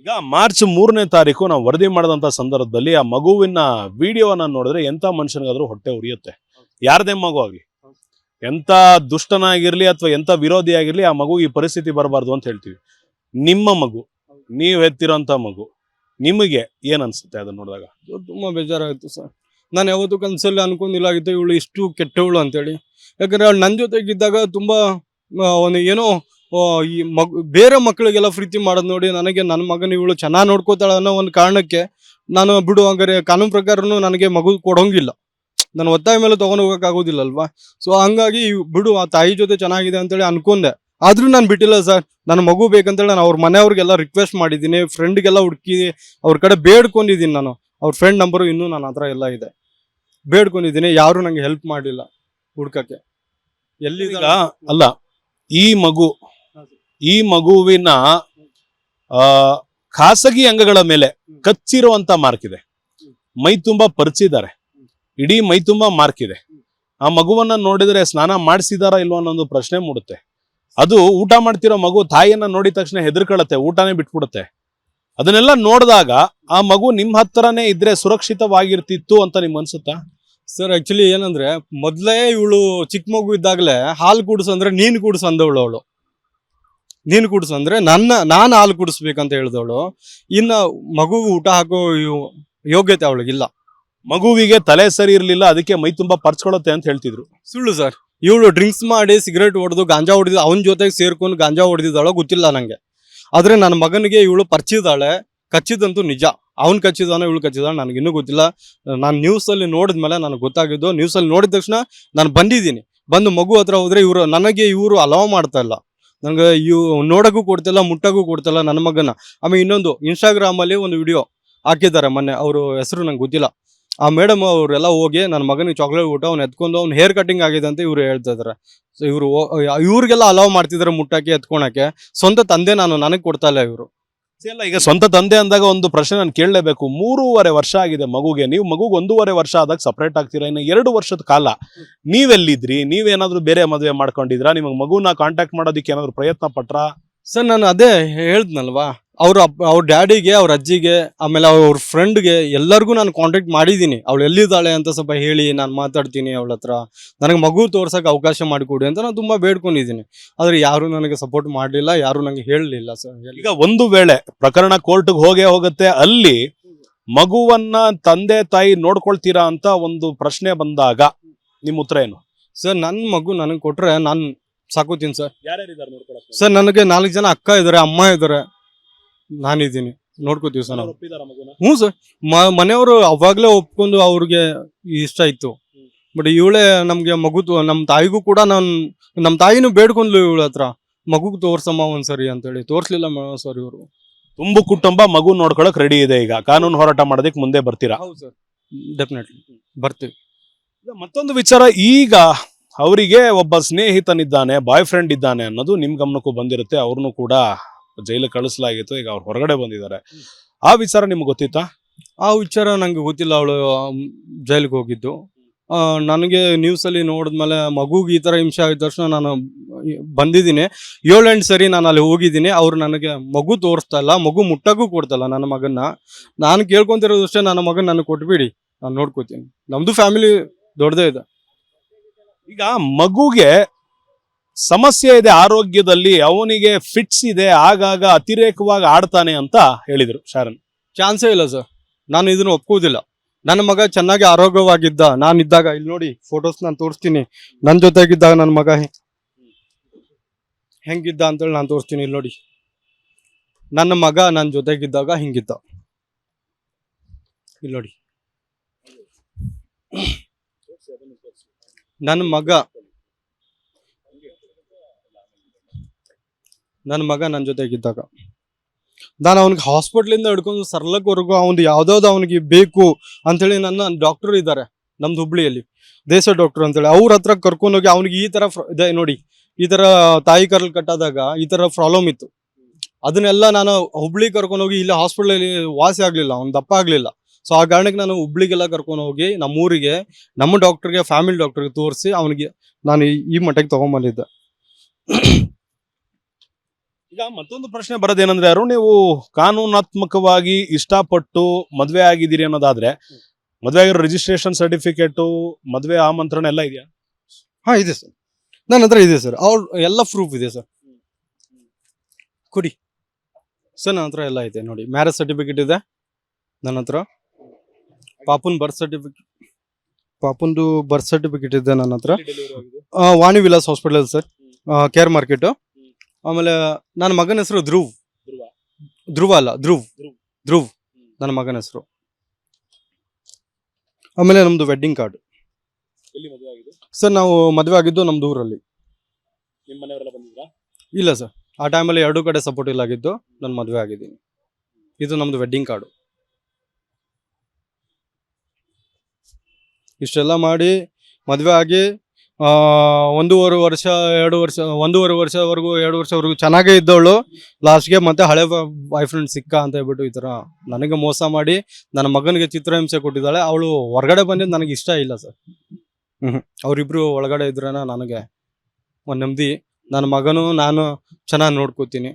[SPEAKER 1] ಈಗ ಮಾರ್ಚ್ ಮೂರನೇ ತಾರೀಕು ನಾವು ವರದಿ ಮಾಡಿದಂತ ಸಂದರ್ಭದಲ್ಲಿ ಆ ಮಗುವಿನ ವಿಡಿಯೋವನ್ನ ನೋಡಿದ್ರೆ ಎಂತ ಮನುಷ್ಯನಿಗಾದ್ರೂ ಹೊಟ್ಟೆ ಉರಿಯುತ್ತೆ. ಯಾರದೇ ಮಗು ಆಗಲಿ ಎಂತ ದುಷ್ಟನಾಗಿರ್ಲಿ ಅಥವಾ ಎಂತ ವಿರೋಧಿ ಆಗಿರ್ಲಿ ಆ ಮಗು ಈ ಪರಿಸ್ಥಿತಿ ಬರಬಾರ್ದು ಅಂತ ಹೇಳ್ತೀವಿ. ನಿಮ್ಮ ಮಗು ನೀವು ಹೆತ್ತಿರೋಂತ ಮಗು ನಿಮಗೆ ಏನ್ ಅನ್ಸುತ್ತೆ ಅದನ್ನ ನೋಡಿದಾಗ?
[SPEAKER 2] ತುಂಬಾ ಬೇಜಾರಾಯಿತು ಸರ್. ನಾನು ಯಾವತ್ತೂ ಕನಸಲ್ಲಿ ಅನ್ಕೊಂಡಿಲ್ಲಾಗಿತ್ತು ಇವಳು ಇಷ್ಟು ಕೆಟ್ಟವಳು ಅಂತೇಳಿ. ಯಾಕಂದ್ರೆ ಅವಳು ನನ್ನ ಜೊತೆಗಿದ್ದಾಗ ತುಂಬ ಒಂದು ಏನೋ ಈ ಮಗು, ಬೇರೆ ಮಕ್ಕಳಿಗೆಲ್ಲ ಪ್ರೀತಿ ಮಾಡೋದು ನೋಡಿ ನನಗೆ ನನ್ನ ಮಗನ ಇವಳು ಚೆನ್ನಾಗಿ ನೋಡ್ಕೋತಾಳೆ ಅನ್ನೋ ಒಂದು ಕಾರಣಕ್ಕೆ ನಾನು ಬಿಡು ಹಂಗಾರೆ ಕಾನೂನು ಪ್ರಕಾರನು ನನಗೆ ಮಗು ಕೊಡೋಂಗಿಲ್ಲ. ನಾನು ಒತ್ತಾಯ ಮೇಲೆ ತೊಗೊಂಡು ಹೋಗೋಕ್ಕಾಗೋದಿಲ್ಲ ಅಲ್ವಾ ಸೊ ಹಂಗಾಗಿ ಬಿಡು, ಆ ತಾಯಿ ಜೊತೆ ಚೆನ್ನಾಗಿದೆ ಅಂತೇಳಿ ಅನ್ಕೊಂಡೆ. ಆದ್ರೂ ನಾನು ಬಿಟ್ಟಿಲ್ಲ ಸರ್. ನನ್ನ ಮಗು ಬೇಕಂತೇಳಿ ನಾನು ಅವ್ರ ಮನೆಯವ್ರಿಗೆಲ್ಲ ರಿಕ್ವೆಸ್ಟ್ ಮಾಡಿದ್ದೀನಿ ಫ್ರೆಂಡ್ಗೆಲ್ಲ ಹುಡುಕಿ, ಅವ್ರ ಕಡೆ ಬೇಡ್ಕೊಂಡಿದ್ದೀನಿ ನಾನು. ಅವ್ರ ಫ್ರೆಂಡ್ ನಂಬರು ಇನ್ನೂ ನನ್ನ ಹತ್ರ ಎಲ್ಲ ಇದೆ. ಬೇಡ್ಕೊಂಡಿದ್ದೀನಿ ಯಾರು ನಂಗೆ ಹೆಲ್ಪ್ ಮಾಡಿಲ್ಲ ಹುಡ್ಕಕ್ಕೆ. ಎಲ್ಲಿ
[SPEAKER 1] ಈಗ ಅಲ್ಲ ಈ ಮಗು ಈ ಮಗುವಿನ ಆ ಖಾಸಗಿ ಅಂಗಗಳ ಮೇಲೆ ಕಚ್ಚಿರುವಂತ ಮಾರ್ಕ್ ಇದೆ. ಮೈ ತುಂಬಾ ಪರಿಚಿದ್ದಾರೆ. ಇಡೀ ಮೈ ತುಂಬಾ ಮಾರ್ಕ್ ಇದೆ. ಆ ಮಗುವನ್ನ ನೋಡಿದ್ರೆ ಸ್ನಾನ ಮಾಡಿಸಿದಾರ ಇಲ್ವಾ ಅನ್ನೋ ಒಂದು ಪ್ರಶ್ನೆ ಮೂಡುತ್ತೆ. ಅದು ಊಟ ಮಾಡ್ತಿರೋ ಮಗು ತಾಯಿಯನ್ನ ನೋಡಿದ ತಕ್ಷಣ ಹೆದರ್ಕೊಳ್ಳುತ್ತೆ ಊಟನೇ ಬಿಟ್ಬಿಡುತ್ತೆ. ಅದನ್ನೆಲ್ಲ ನೋಡಿದಾಗ ಆ ಮಗು ನಿಮ್ಮ ಹತ್ರನೇ ಇದ್ರೆ ಸುರಕ್ಷಿತವಾಗಿರ್ತಿತ್ತು ಅಂತ ನಿಮ್ ಅನ್ಸುತ್ತಾ?
[SPEAKER 2] ಸರ್ ಆಕ್ಚುಲಿ ಏನಂದ್ರೆ ಮೊದ್ಲೇ ಇವಳು ಚಿಕ್ಕ ಮಗು ಇದ್ದಾಗಲೇ ಹಾಲು ಕುಡಿಸು ಅಂದ್ರೆ ನೀನು ಕುಡಿಸು ಅಂದವಳು ಅವಳು. ನೀನು ಕುಡಿಸು ಅಂದ್ರೆ ನನ್ನ ನಾನು ಹಾಲು ಕುಡಿಸ್ಬೇಕಂತ ಹೇಳಿದವಳು. ಇನ್ನ ಮಗು ಊಟ ಹಾಕೋ ಯೋಗ್ಯತೆ ಅವಳಿಗಿಲ್ಲ
[SPEAKER 1] ಮಗುವಿಗೆ ತಲೆ ಸರಿ ಇರಲಿಲ್ಲ ಅದಕ್ಕೆ ಮೈ ತುಂಬಾ ಪರ್ಚ್ಕೊಳತ್ತೆ ಅಂತ ಹೇಳ್ತಿದ್ರು.
[SPEAKER 2] ಸುಳ್ಳು ಸರ್ ಇವಳು ಡ್ರಿಂಕ್ಸ್ ಮಾಡಿ ಸಿಗರೇಟ್ ಹೊಡೆದು ಗಾಂಜಾ ಹೊಡೆದು ಅವನ ಜೊತೆಗೆ ಸೇರ್ಕೊಂಡು ಗಾಂಜಾ ಹೊಡೆದಿದ್ದಾಳೋ ಗೊತ್ತಿಲ್ಲ ನಂಗೆ. ಆದ್ರೆ ನನ್ನ ಮಗನಿಗೆ ಇವಳು ಪರ್ಚಿದಾಳೆ ಕಚ್ಚಿದಂತೂ ನಿಜ. ಅವ್ನು ಕಚ್ಚಿದಾನ ಇವಳು ಕಚ್ಚಿದಾನೆ ನನಗೆ ಇನ್ನೂ ಗೊತ್ತಿಲ್ಲ. ನಾನು ನ್ಯೂಸಲ್ಲಿ ನೋಡಿದ್ಮೇಲೆ ನನಗೆ ಗೊತ್ತಾಗಿದ್ದು ನ್ಯೂಸಲ್ಲಿ ನೋಡಿದ ತಕ್ಷಣ ನಾನು ಬಂದಿದ್ದೀನಿ. ಬಂದು ಮಗು ಹತ್ರ ಹೋದರೆ ಇವರು, ನನಗೆ ಇವರು ಅಲವ ಮಾಡ್ತಾ ಇಲ್ಲ. ನನಗೆ ಇವು ನೋಡೋಕ್ಕೂ ಕೊಡ್ತಿಲ್ಲ, ಮುಟ್ಟೋಕ್ಕೂ ಕೊಡ್ತಿಲ್ಲ ನನ್ನ ಮಗನ. ಆಮೇಲೆ ಇನ್ನೊಂದು ಇನ್ಸ್ಟಾಗ್ರಾಮಲ್ಲಿ ಒಂದು ವಿಡಿಯೋ ಹಾಕಿದ್ದಾರೆ ಮೊನ್ನೆ. ಅವರು ಹೆಸರು ನಂಗೆ ಗೊತ್ತಿಲ್ಲ. ಆ ಮೇಡಮ್ ಅವರೆಲ್ಲ ಹೋಗಿ ನನ್ನ ಮಗನಿಗೆ ಚಾಕ್ಲೇಟ್ ಊಟ, ಅವ್ನು ಎತ್ಕೊಂಡು ಅವ್ನು ಹೇರ್ ಕಟಿಂಗ್ ಆಗಿದೆ ಅಂತ ಇವ್ರು ಹೇಳ್ತಾ ಇದಾರೆ ಸೊ ಇವರು ಇವ್ರಿಗೆಲ್ಲ ಅಲೌ ಮಾಡ್ತಿದ್ದಾರೆ ಮುಟ್ಟಕ್ಕೆ, ಎತ್ಕೊಳಕ್ಕೆ. ಸ್ವಂತ ತಂದೆ ನಾನು, ನನಗೆ ಕೊಡ್ತಾ ಇಲ್ಲ ಇವರು.
[SPEAKER 1] ಇಲ್ಲ ಈಗ ಸ್ವಂತ ತಂದೆ ಅಂದಾಗ ಒಂದು ಪ್ರಶ್ನೆ ನಾನು ಕೇಳಲೇಬೇಕು. ಮೂರುವರೆ ವರ್ಷ ಆಗಿದೆ ಮಗುಗೆ. ನೀವು ಮಗುಗೆ ಒಂದೂವರೆ ವರ್ಷ ಆದಾಗ ಸಪ್ರೇಟ್ ಆಗ್ತೀರಾ? ಇನ್ನು ಎರಡು ವರ್ಷದ ಕಾಲ. ನೀವೆಲ್ಲಿದ್ರಿ? ನೀವೇನಾದ್ರೂ ಬೇರೆ ಮದುವೆ ಮಾಡ್ಕೊಂಡಿದ್ರಾ? ನಿಮಗೆ ಮಗುನ ಕಾಂಟ್ಯಾಕ್ಟ್ ಮಾಡೋದಕ್ಕೆ ಏನಾದ್ರು ಪ್ರಯತ್ನ ಪಟ್ರಾ?
[SPEAKER 2] ಸರ್, ನಾನು ಅದೇ ಹೇಳ್ದ್ನಲ್ವಾ? ಅವ್ರ ಅವ್ರ ಡ್ಯಾಡಿಗೆ ಅವ್ರ ಅಜ್ಜಿಗೆ ಆಮೇಲೆ ಅವ್ರ ಫ್ರೆಂಡ್ಗೆ ಎಲ್ಲರಿಗೂ ನಾನು ಕಾಂಟ್ಯಾಕ್ಟ್ ಮಾಡಿದ್ದೀನಿ. ಅವಳು ಎಲ್ಲಿದ್ದಾಳೆ ಅಂತ ಸ್ವಲ್ಪ ಹೇಳಿ ನಾನು ಮಾತಾಡ್ತೀನಿ ಅವಳ ಹತ್ರ. ನನಗೆ ಮಗು ತೋರ್ಸೋಕೆ ಅವಕಾಶ ಮಾಡಿಕೊಡಿ ಅಂತ ನಾನು ತುಂಬ ಬೇಡ್ಕೊಂಡಿದ್ದೀನಿ. ಆದರೆ ಯಾರು ನನಗೆ ಸಪೋರ್ಟ್ ಮಾಡಲಿಲ್ಲ ಯಾರು ನನಗೆ ಹೇಳಲಿಲ್ಲ ಸರ್
[SPEAKER 1] ಈಗ ಒಂದು ವೇಳೆ ಪ್ರಕರಣ ಕೋರ್ಟ್ಗೆ ಹೋಗೇ ಹೋಗುತ್ತೆ ಅಲ್ಲಿ ಮಗುವನ್ನ ತಂದೆ ತಾಯಿ ನೋಡ್ಕೊಳ್ತೀರಾ ಅಂತ ಒಂದು ಪ್ರಶ್ನೆ ಬಂದಾಗ ನಿಮ್ಮ ಉತ್ತರ ಏನು?
[SPEAKER 2] ಸರ್ ನನ್ನ ಮಗು ನನಗೆ ಕೊಟ್ರೆ ನಾನು ಸಾಕೋತೀನಿ ಸರ್.
[SPEAKER 1] ಯಾರ್ಯಾರಿದ್ದಾರೆ ನೋಡ್ಕೊಳಕ್ಕೆ?
[SPEAKER 2] ಸರ್ ನನಗೆ ನಾಲ್ಕು ಜನ ಅಕ್ಕ ಇದ್ದಾರೆ ಅಮ್ಮ ಇದ್ದಾರೆ ನಾನಿದ್ದೀನಿ. ನೋಡ್ಕೋತೀವಿ ಸರ್ ನಾವು. ಹ್ಞೂ ಸರ್. ಮ ಮನೆಯವರು ಅವಾಗಲೇ ಒಪ್ಕೊಂಡು ಅವ್ರಿಗೆ ಇಷ್ಟ ಇತ್ತು ಬಟ್ ಇವಳೇ ನಮಗೆ ಮಗು ತೋ- ನಮ್ಮ ತಾಯಿಗೂ ಕೂಡ ನಾನು ನಮ್ಮ ತಾಯಿನೂ ಬೇಡ್ಕೊಂಡ್ಲು ಇವಳ ಹತ್ರ. ಮಗು ತೋರ್ಸಮ್ಮ ಒಂದ್ಸರಿ ಅಂತೇಳಿ. ತೋರ್ಸ್ಲಿಲ್ಲ ಸರ್ ಇವರು.
[SPEAKER 1] ತುಂಬು ಕುಟುಂಬ ಮಗು ನೋಡ್ಕೊಳಕ್ ರೆಡಿ ಇದೆ ಈಗ. ಕಾನೂನು ಹೋರಾಟ ಮಾಡೋದಕ್ಕೆ ಮುಂದೆ ಬರ್ತೀರಾ?
[SPEAKER 2] ಹೌದು ಸರ್. ಡೆಫಿನೆಟ್ಲಿ ಬರ್ತೀವಿ.
[SPEAKER 1] ಮತ್ತೊಂದು ವಿಚಾರ. ಈಗ ಅವರಿಗೆ ಒಬ್ಬ ಸ್ನೇಹಿತನಿದ್ದಾನೆ ಬಾಯ್ ಫ್ರೆಂಡ್ ಇದ್ದಾನೆ ಅನ್ನೋದು ನಿಮ್ ಗಮನಕ್ಕೂ ಬಂದಿರುತ್ತೆ. ಅವ್ರನ್ನೂ ಕೂಡ ಜೈಲಿಗೆ ಕಳಿಸಲಾಗಿತ್ತು. ಈಗ ಅವ್ರು ಹೊರಗಡೆ ಬಂದಿದ್ದಾರೆ. ಆ ವಿಚಾರ ನಿಮ್ಗೆ ಗೊತ್ತಿತ್ತಾ?
[SPEAKER 2] ಆ ವಿಚಾರ ನಂಗೆ ಗೊತ್ತಿಲ್ಲ. ಅವಳು ಜೈಲಿಗೆ ಹೋಗಿದ್ದು. ಆ, ನನಗೆ ನ್ಯೂಸಲ್ಲಿ ನೋಡಿದ್ಮೇಲೆ ಮಗುಗೆ ಈ ಥರ ಹಿಂಸೆ ಆಗಿದ ತಕ್ಷಣ ನಾನು ಬಂದಿದ್ದೀನಿ. ಏಳೆಂಟು ಸರಿ ನಾನು ಅಲ್ಲಿ ಹೋಗಿದ್ದೀನಿ. ಅವ್ರು ನನಗೆ ಮಗು ತೋರಿಸ್ತಾ ಇಲ್ಲ. ಮಗು ಮುಟ್ಟಕ್ಕೂ ಕೊಡ್ತಲ್ಲ ನನ್ನ ಮಗನ್ನ. ನಾನು ಕೇಳ್ಕೊಂತಿರೋದು ಅಷ್ಟೇ ನನ್ನ ಮಗನ ನನಗೆ ಕೊಟ್ಬಿಡಿ. ನಾನು ನೋಡ್ಕೋತೀನಿ. ನಮ್ಮದು ಫ್ಯಾಮಿಲಿ ದೊಡ್ಡದೇ ಇದೆ.
[SPEAKER 1] ಈಗ ಮಗುಗೆ ಸಮಸ್ಯೆ ಇದೆ, ಆರೋಗ್ಯದಲ್ಲಿ, ಅವನಿಗೆ ಫಿಟ್ಸ್ ಇದೆ, ಆಗಾಗ ಅತಿರೇಕವಾಗಿ ಆಡ್ತಾನೆ ಅಂತ ಹೇಳಿದರು ಶಾರನ್.
[SPEAKER 2] ಚಾನ್ಸೇ ಇಲ್ಲ ಸರ್ ನಾನು ಇದನ್ನು ಒಪ್ಪುವುದಿಲ್ಲ ನನ್ನ ಮಗ ಚೆನ್ನಾಗಿ ಆರೋಗ್ಯವಾಗಿದ್ದ ನಾನು ಇದ್ದಾಗ ಇಲ್ಲಿ ನೋಡಿ ಫೋಟೋಸ್ ನಾನು ತೋರಿಸ್ತೀನಿ. ನನ್ನ ಜೊತೆಗಿದ್ದಾಗ ನನ್ನ ಮಗ ಹೆಂಗಿದ್ದ ಅಂತೇಳಿ ನಾನು ತೋರಿಸ್ತೀನಿ, ಇಲ್ಲಿ ನೋಡಿ. ನನ್ನ ಮಗ ನನ್ನ ಜೊತೆಗಿದ್ದಾಗ ಹಿಂಗಿದ್ದ. ಇಲ್ಲಿ ನೋಡಿ. ನನ್ನ ಮಗ ನನ್ನ ಮಗ ನನ್ನ ಜೊತೆಗಿದ್ದಾಗ. ನಾನು ಅವ್ನಿಗೆ ಹಾಸ್ಪಿಟ್ಲಿಂದ ಹಿಡ್ಕೊಂಡು ಸರ್ಲಕ್ವರೆಗೂ ಅವ್ನು ಯಾವ್ದಾವ್ದು ಅವನಿಗೆ ಬೇಕು ಅಂತೇಳಿ ನನ್ನ ಡಾಕ್ಟರ್ ಇದ್ದಾರೆ, ನಮ್ದು ಹುಬ್ಳಿಯಲ್ಲಿ. ದೇಶ ಡಾಕ್ಟರ್ ಅಂತೇಳಿ ಅವ್ರ ಹತ್ರ ಕರ್ಕೊಂಡೋಗಿ ಅವ್ನಿಗೆ ಈ ಫ್ರ- ಇದೆ ನೋಡಿ, ಈ ತರ ತಾಯಿ ಕರಲ್ ಕಟ್ಟಾದಾಗ ಈ ತರ ಪ್ರಾಬ್ಲಮ್ ಇತ್ತು. ಅದನ್ನೆಲ್ಲ ನಾನು ಹುಬ್ಳಿ ಕರ್ಕೊಂಡೋಗಿ ಇಲ್ಲಿ ಹಾಸ್ಪಿಟ್ಲಲ್ಲಿ ವಾಸಿ ಆಗ್ಲಿಲ್ಲ ಅವ್ನು ದಪ್ಪ ಆಗಲಿಲ್ಲ. ಸೊ ಆ ಕಾರಣಕ್ಕೆ ನಾನು ಹುಬ್ಳಿಗೆಲ್ಲ ಕರ್ಕೊಂಡು ಹೋಗಿ ನಮ್ಮೂರಿಗೆ, ನಮ್ಮ ಡಾಕ್ಟರ್ಗೆ ಫ್ಯಾಮಿಲಿ ಡಾಕ್ಟರ್ಗೆ ತೋರಿಸಿ ಅವನಿಗೆ ನಾನು ಈ ಮಟ್ಟಕ್ಕೆ ತಗೊಂಬಂದಿದ್ದೆ.
[SPEAKER 1] ಈಗ ಮತ್ತೊಂದು ಪ್ರಶ್ನೆ ಬರೋದೇನಂದ್ರೆ ಯಾರು ನೀವು ಕಾನೂನಾತ್ಮಕವಾಗಿ ಇಷ್ಟಪಟ್ಟು ಮದುವೆ ಆಗಿದ್ದೀರಿ ಅನ್ನೋದಾದ್ರೆ ಮದುವೆ ಆಗಿರೋ ರಿಜಿಸ್ಟ್ರೇಷನ್ ಸರ್ಟಿಫಿಕೇಟು ಮದುವೆ ಆಮಂತ್ರಣ ಎಲ್ಲ ಇದೆಯಾ?
[SPEAKER 2] ಹಾ ಇದೆ ಸರ್. ನನ್ನ ಹತ್ರ ಇದೆ ಸರ್. ಅವ್ರ ಎಲ್ಲ ಪ್ರೂಫ್ ಇದೆ ಸರ್. ಕೊಡಿ. ಸರ್ ನನ್ನ ಹತ್ರ ಎಲ್ಲ ಇದೆ. ನೋಡಿ ಮ್ಯಾರೇಜ್ ಸರ್ಟಿಫಿಕೇಟ್ ಇದೆ. ನನ್ನ ಹತ್ರ. ಪಾಪುನ್ ಬರ್ತ್ ಸರ್ಟಿಫಿಕೇಟ್ ಪಾಪುಂದು ಬರ್ತ್ ಸರ್ಟಿಫಿಕೇಟ್ ಇದೆ ನನ್ನ ಹತ್ರ. Vani Vilas hospital sir. KR market ಆಮೇಲೆ ನನ್ನ ಮಗನ ಹೆಸರು ಧ್ರುವ್.
[SPEAKER 1] ಧ್ರುವ.
[SPEAKER 2] ಅಲ್ಲ ಧ್ರುವ್.
[SPEAKER 1] ಧ್ರುವ್.
[SPEAKER 2] ನನ್ನ ಮಗನ ಹೆಸರು. ಆಮೇಲೆ ನಮ್ದು ವೆಡ್ಡಿಂಗ್ ಕಾರ್ಡ್ ಸರ್ ನಾವು ಮದುವೆ ಆಗಿದ್ದು ನಮ್ದು ಊರಲ್ಲಿ. ಇಲ್ಲ ಸರ್. ಆ ಟೈಮಲ್ಲಿ ಎರಡೂ ಕಡೆ ಸಪೋರ್ಟ್ ಇಲ್ಲ ಆಗಿದ್ದು ನಾನು ಮದುವೆ ಆಗಿದ್ದೀನಿ. ಇದು ನಮ್ದು ವೆಡ್ಡಿಂಗ್ ಕಾರ್ಡು ಇಷ್ಟೆಲ್ಲ ಮಾಡಿ ಮದುವೆ ಆಗಿ ಒಂದೂವರೆ ವರ್ಷ, ಎರಡು ವರ್ಷ, ಒಂದೂವರೆ ವರ್ಷವರೆಗೂ, ಎರಡು ವರ್ಷವರೆಗೂ ಚೆನ್ನಾಗೇ ಇದ್ದವಳು. ಲಾಸ್ಟ್ಗೆ ಮತ್ತೆ ಹಳೆ ಬಾಯ್ ಫ್ರೆಂಡ್ ಸಿಕ್ಕ ಅಂತ ಹೇಳ್ಬಿಟ್ಟು ಈ ಥರ ನನಗೆ ಮೋಸ ಮಾಡಿ, ನನ್ನ ಮಗನಿಗೆ ಚಿತ್ರಹಿಂಸೆ ಕೊಟ್ಟಿದ್ದಾಳೆ. ಅವಳು ಹೊರಗಡೆ ಬಂದಿದ್ದು ನನಗೆ ಇಷ್ಟ ಇಲ್ಲ ಸರ್. ಹ್ಞೂ ಅವರಿಬ್ರು ಒಳಗಡೆ ಇದ್ರೇನ ನನಗೆ ಒಂದು ನೆಮ್ಮದಿ. ನನ್ನ ಮಗನು ನಾನು ಚೆನ್ನಾಗಿ ನೋಡ್ಕೋತೀನಿ.